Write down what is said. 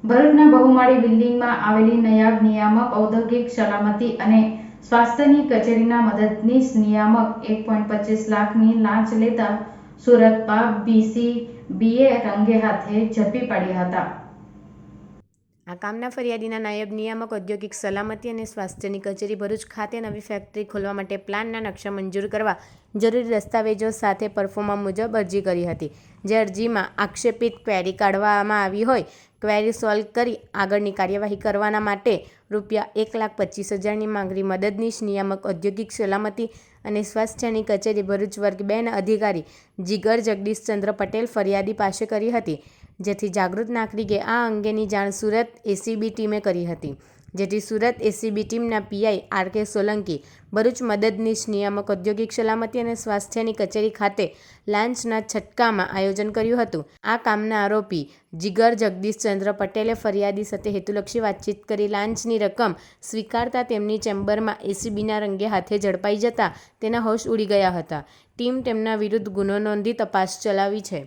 ભરૂચના બહુમાળી બિલ્ડિંગમાં આવેલી નયાબ નિયામક, ઔદ્યોગિક સલામતી અને સ્વાસ્થ્યની કચેરીના મદદનીશ નિયામક એક પોઈન્ટ પચીસ લાખની લાંચ લેતા સુરતમાં બીસીબીએ રંગે હાથે ઝડપી પાડ્યા હતા. આ કામના ફરિયાદીના નાયબ નિયામક, ઔદ્યોગિક સલામતી અને સ્વાસ્થ્યની કચેરી ભરૂચ ખાતે નવી ફેક્ટરી ખોલવા માટે પ્લાનના નકશા મંજૂર કરવા જરૂરી દસ્તાવેજો સાથે પરફોર્મા મુજબ અરજી કરી હતી. જે અરજીમાં આક્ષેપિત ક્વેરી કાઢવામાં આવી હોય, ક્વેરી સોલ્વ કરી આગળની કાર્યવાહી કરવાના માટે રૂપિયા એક લાખ પચીસ હજારની માંગણી મદદનીશ નિયામક, ઔદ્યોગિક સલામતી અને સ્વાસ્થ્યની કચેરી ભરૂચ વર્ગ બેના અધિકારી જીગર જગદીશચંદ્ર પટેલ ફરિયાદી પાસે કરી હતી. જેથી જાગૃત નાગરિકે આ અંગેની જાણ સુરત એસીબી ટીમે કરી હતી. જેથી સુરત એસીબી ટીમના PI R K Solanki, Bharuch મદદનીશ નિયામક ઔદ્યોગિક સલામતી અને સ્વાસ્થ્યની કચેરી ખાતે લાંચના છટકામાં આયોજન કર્યું હતું. આ કામના આરોપી જીગર જગદીશચંદ્ર પટેલે ફરિયાદી સાથે હેતુલક્ષી વાતચીત કરી લાંચની રકમ સ્વીકારતા તેમની ચેમ્બરમાં એસીબીના રંગે હાથે ઝડપાઈ જતા તેના હોશ ઉડી ગયા હતા. ટીમ તેમના વિરુદ્ધ ગુનો નોંધી તપાસ ચલાવી છે.